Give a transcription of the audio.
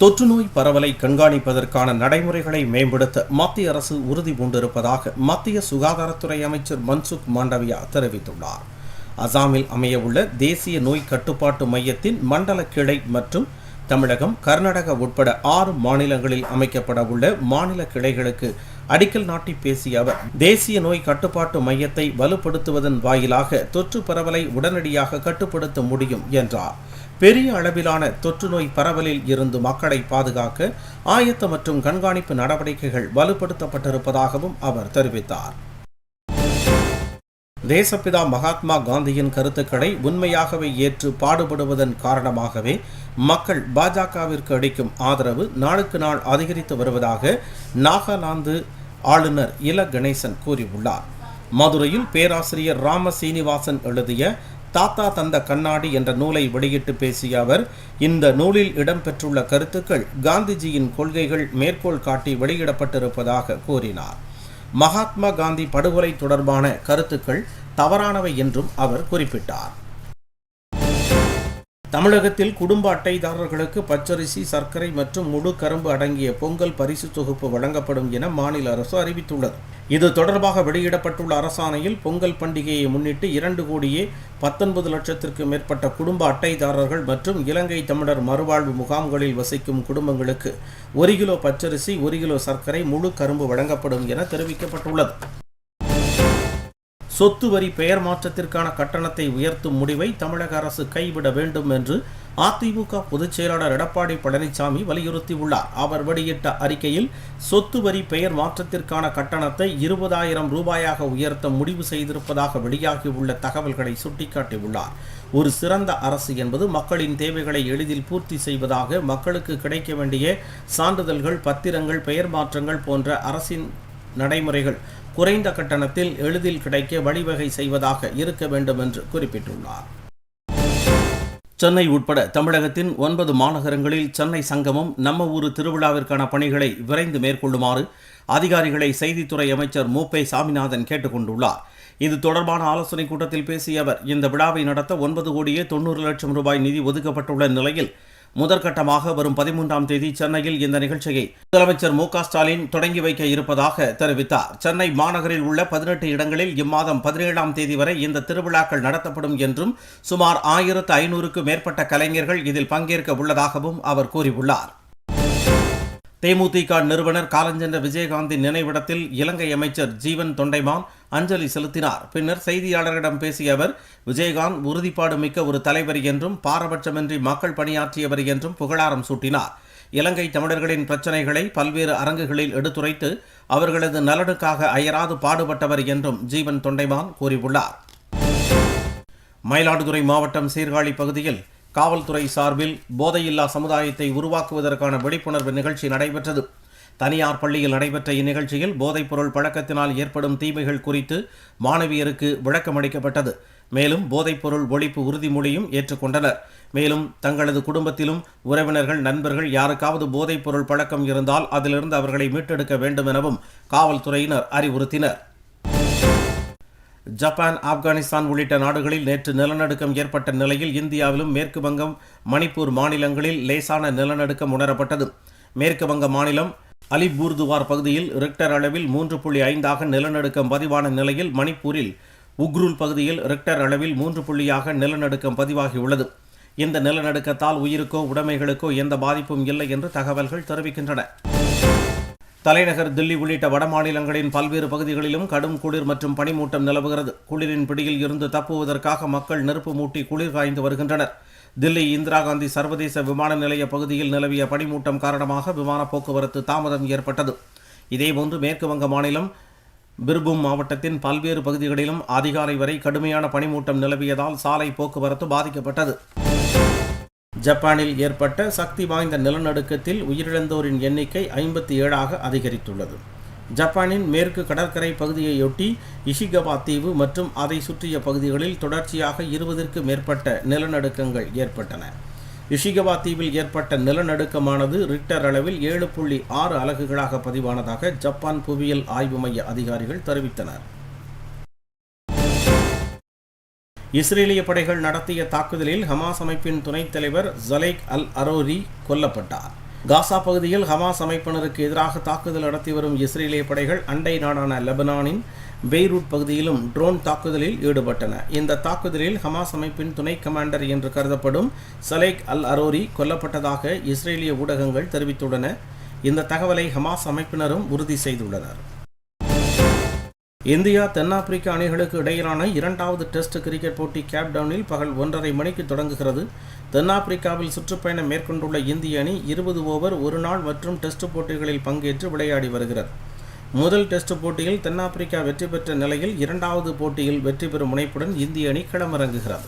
தொற்றுநோய் பரவலை கண்காணிப்பதற்கான நடைமுறைகளை மேம்படுத்த மத்திய அரசு உறுதி பூண்டிருப்பதாக மத்திய சுகாதாரத்துறை அமைச்சர் மன்சுக் மாண்டவியா தெரிவித்துள்ளார். அசாமில் அமையவுள்ள தேசிய நோய் கட்டுப்பாட்டு மையத்தின் மண்டல கிளை மற்றும் தமிழகம் கர்நாடகா உட்பட ஆறு மாநிலங்களில் அமைக்கப்பட உள்ள மாநில கிளைகளுக்கு அடிக்கல் நாட்டி பேசிய அவர் தேசிய நோய் கட்டுப்பாட்டு மையத்தை வலுப்படுத்துவதன் வாயிலாக தொற்று பரவலை உடனடியாக கட்டுப்படுத்த முடியும் என்றார். பெரிய அளவிலான தொற்று நோய் பரவலில் இருந்து மக்களை பாதுகாக்க ஆயத்த மற்றும் கண்காணிப்பு நடவடிக்கைகள் வலுப்படுத்தப்பட்டிருப்பதாகவும் அவர் தெரிவித்தார். தேசப்பிதா மகாத்மா காந்தியின் கருத்துக்களை உண்மையாகவே ஏற்று பாடுபடுவதன் காரணமாகவே மக்கள் பாஜகவிற்கு அளிக்கும் ஆதரவு நாளுக்கு நாள் அதிகரித்து வருவதாக நாகாலாந்து ஆளுநர் இல கணேசன் கூறியுள்ளார். மதுரையில் பேராசிரியர் ராம சீனிவாசன் எழுதிய தாத்தா தந்த கண்ணாடி என்ற நூலை வெளியிட்டு பேசிய அவர் இந்த நூலில் இடம்பெற்றுள்ள கருத்துக்கள் காந்திஜியின் கொள்கைகள் மேற்கோள் காட்டி வெளியிடப்பட்டிருப்பதாக கூறினார். மகாத்மா காந்தி படுகொலை தொடர்பான கருத்துக்கள் தவறானவை என்றும் அவர் குறிப்பிட்டார். தமிழகத்தில் குடும்ப அட்டைதாரர்களுக்கு பச்சரிசி சர்க்கரை மற்றும் முழு கரும்பு அடங்கிய பொங்கல் பரிசு தொகுப்பு வழங்கப்படும் என மாநில அரசு அறிவித்துள்ளது. இது தொடர்பாக வெளியிடப்பட்டுள்ள அரசாணையில் பொங்கல் பண்டிகையை முன்னிட்டு இரண்டு கோடியே பத்தொன்பது லட்சத்திற்கு மேற்பட்ட குடும்ப அட்டைதாரர்கள் மற்றும் இலங்கை தமிழர் மறுவாழ்வு முகாம்களில் வசிக்கும் குடும்பங்களுக்கு ஒரு கிலோ பச்சரிசி ஒரு கிலோ சர்க்கரை முழு கரும்பு வழங்கப்படும் என தெரிவிக்கப்பட்டுள்ளது. சொத்து வரி பெயர் மாற்றத்திற்கான கட்டணத்தை உயர்த்தும் முடிவை தமிழக அரசு கைவிட வேண்டும் என்று அதிமுக பொதுச் செயலாளர் எடப்பாடி பழனிசாமி வலியுறுத்தியுள்ளார். அவர் வெளியிட்ட அறிக்கையில் சொத்து வரி பெயர் மாற்றத்திற்கான கட்டணத்தை இருபதாயிரம் ரூபாயாக உயர்த்த முடிவு செய்திருப்பதாக வெளியாகியுள்ள தகவல்களை சுட்டிக்காட்டியுள்ளார். ஒரு சிறந்த அரசு என்பது மக்களின் தேவைகளை எளிதில் பூர்த்தி செய்வதாக மக்களுக்கு கிடைக்க வேண்டிய சான்றிதழ்கள் பத்திரங்கள் பெயர் மாற்றங்கள் போன்ற அரசின் நடைமுறைகள் குறைந்த கட்டணத்தில் எளிதில் கிடைக்க வழிவகை செய்வதாக இருக்க வேண்டும் என்று குறிப்பிட்டுள்ளார். சென்னை உட்பட தமிழகத்தின் ஒன்பது மாநகரங்களில் சென்னை சங்கமம் நம்ம ஊரு திருவிழாவிற்கான பணிகளை விரைந்து மேற்கொள்ளுமாறு அதிகாரிகளை செய்தித்துறை அமைச்சர் மூப்பை சாமிநாதன் கேட்டுக்கொண்டுள்ளார். இது தொடர்பான ஆலோசனைக் கூட்டத்தில் பேசிய அவர் இந்த விழாவை நடத்த ஒன்பது கோடியே தொண்ணூறு லட்சம் ரூபாய் நிதி ஒதுக்கப்பட்டுள்ள நிலையில் முதற்கட்டமாக வரும் பதிமூன்றாம் தேதி சென்னையில் இந்த நிகழ்ச்சியை முதலமைச்சர் மு ஸ்டாலின் தொடங்கி வைக்க இருப்பதாக தெரிவித்தார். சென்னை மாநகரில் உள்ள பதினெட்டு இடங்களில் இம்மாதம் பதினேழாம் தேதி வரை இந்த திருவிழாக்கள் நடத்தப்படும் என்றும் சுமார் ஆயிரத்து ஐநூறுக்கும் மேற்பட்ட கலைஞர்கள் இதில் பங்கேற்க உள்ளதாகவும் அவர் கூறியுள்ளார். தேமுதிக நிறுவனர் காலஞ்சென்ற விஜயகாந்தின் நினைவிடத்தில் இலங்கை அமைச்சர் ஜீவன் தொண்டைமான் அஞ்சலி செலுத்தினார். பின்னர் செய்தியாளர்களிடம் பேசிய அவர் விஜயகாந்த் உறுதிப்பாடு மிக்க ஒரு தலைவர் என்றும் பாரபட்சமின்றி மக்கள் பணியாற்றியவர் என்றும் புகழாரம் சூட்டினார். இலங்கை தமிழர்களின் பிரச்சனைகளை பல்வேறு அரங்குகளில் எடுத்துரைத்து அவர்களது நலனுக்காக அயராது பாடுபட்டவர் என்றும் ஜீவன் தொண்டைமான் கூறியுள்ளார். மயிலாடுதுறை மாவட்டம் சீர்காழி பகுதியில் காவல்துறை சார்பில் போதையில்லா சமுதாயத்தை உருவாக்குவதற்கான விழிப்புணர்வு நிகழ்ச்சி நடைபெற்றது. தனியார் பள்ளியில் நடைபெற்ற இந்நிகழ்ச்சியில் போதைப்பொருள் பழக்கத்தினால் ஏற்படும் தீமைகள் குறித்து மாணவியருக்கு விளக்கமளிக்கப்பட்டது மேலும் போதைப்பொருள் ஒழிப்பு உறுதிமொழியும் ஏற்றுக்கொண்டனர். மேலும் தங்களது குடும்பத்திலும் உறவினர்கள் நண்பர்கள் யாருக்காவது போதைப்பொருள் பழக்கம் இருந்தால் அதிலிருந்து அவர்களை மீட்டெடுக்க வேண்டும் எனவும் காவல்துறையினர் அறிவுறுத்தினர். ஜப்பான் ஆப்கானிஸ்தான் உள்ளிட்ட நாடுகளில் நேற்று நிலநடுக்கம் ஏற்பட்ட நிலையில் இந்தியாவிலும் மேற்கு வங்கம் மணிப்பூர் மாநிலங்களில் லேசான நிலநடுக்கம் உணரப்பட்டது. மேற்கு வங்க மாநிலம் அலிபூர்துவார் பகுதியில் ரிக்டர் அளவில் மூன்று புள்ளி ஐந்தாக நிலநடுக்கம் பதிவான நிலையில் மணிப்பூரில் உக்ருல் பகுதியில் ரிக்டர் அளவில் மூன்று புள்ளியாக நிலநடுக்கம் பதிவாகியுள்ளது. இந்த நிலநடுக்கத்தால் உயிருக்கோ உடைமைகளுக்கோ எந்த பாதிப்பும் இல்லை என்று தகவல்கள் தெரிவிக்கின்றன. தலைநகர் தில்லி உள்ளிட்ட வடமாநிலங்களின் பல்வேறு பகுதிகளிலும் கடும் குளிர் மற்றும் பனிமூட்டம் நிலவுகிறது. குளிரின் பிடியில் இருந்து தப்புவதற்காக மக்கள் நெருப்பு மூட்டி குளிர் காய்ந்து வருகின்றனர். தில்லி இந்திரா காந்தி சர்வதேச விமான நிலைய பகுதியில் நிலவிய பனிமூட்டம் காரணமாக விமான போக்குவரத்து தாமதம் ஏற்பட்டது. இதேபோன்று மேற்கு வங்க மாநிலம் பிர்பூம் மாவட்டத்தின் பல்வேறு பகுதிகளிலும் அதிகாலை வரை கடுமையான பனிமூட்டம் நிலவியதால் சாலை போக்குவரத்து பாதிக்கப்பட்டது. ஜப்பானில் ஏற்பட்ட சக்தி வாய்ந்த நிலநடுக்கத்தில் உயிரிழந்தோரின் எண்ணிக்கை ஐம்பத்தி ஏழாக அதிகரித்துள்ளது. ஜப்பானின் மேற்கு கடற்கரை பகுதியையொட்டி இஷிகவா தீவு மற்றும் அதை சுற்றிய பகுதிகளில் தொடர்ச்சியாக இருபதற்கு மேற்பட்ட நிலநடுக்கங்கள் ஏற்பட்டன. இஷிகவா தீவில் ஏற்பட்ட நிலநடுக்கமானது ரிக்டர் அளவில் ஏழு புள்ளி ஆறு அலகுகளாக பதிவானதாக ஜப்பான் புவியியல் ஆய்வு மைய அதிகாரிகள் தெரிவித்தனர். இஸ்ரேலிய படைகள் நடத்திய தாக்குதலில் ஹமாஸ் அமைப்பின் துணைத் தலைவர் ஜலேக் அல் அரோரி கொல்லப்பட்டார். காசா பகுதியில் ஹமாஸ் அமைப்பினருக்கு எதிராக தாக்குதல் நடத்தி வரும் இஸ்ரேலிய படைகள் அண்டை நாடான லெபனானின் பெய்ரூட் பகுதியிலும் ட்ரோன் தாக்குதலில் ஈடுபட்டன. இந்த தாக்குதலில் ஹமாஸ் அமைப்பின் துணை கமாண்டர் என்று கருதப்படும் சலேக் அல் அரோரி கொல்லப்பட்டதாக இஸ்ரேலிய ஊடகங்கள் தெரிவித்துள்ளன. இந்த தகவலை ஹமாஸ் அமைப்பினரும் உறுதி செய்துள்ளனர். இந்தியா தென்னாப்பிரிக்கா அணிகளுக்கு இடையிலான இரண்டாவது டெஸ்ட் கிரிக்கெட் போட்டி கேப்டவுனில் பகல் ஒன்றரை மணிக்கு தொடங்குகிறது. தென்னாப்பிரிக்காவில் சுற்றுப்பயணம் மேற்கொண்டுள்ள இந்திய அணி இருபது ஓவர் ஒரு நாள் மற்றும் டெஸ்ட் போட்டிகளில் பங்கேற்று விளையாடி வருகிறது. முதல் டெஸ்ட் போட்டியில் தென்னாப்பிரிக்கா வெற்றி பெற்ற நிலையில் இரண்டாவது போட்டியில் வெற்றி பெறும் முனைப்புடன் இந்திய அணி களமிறங்குகிறது.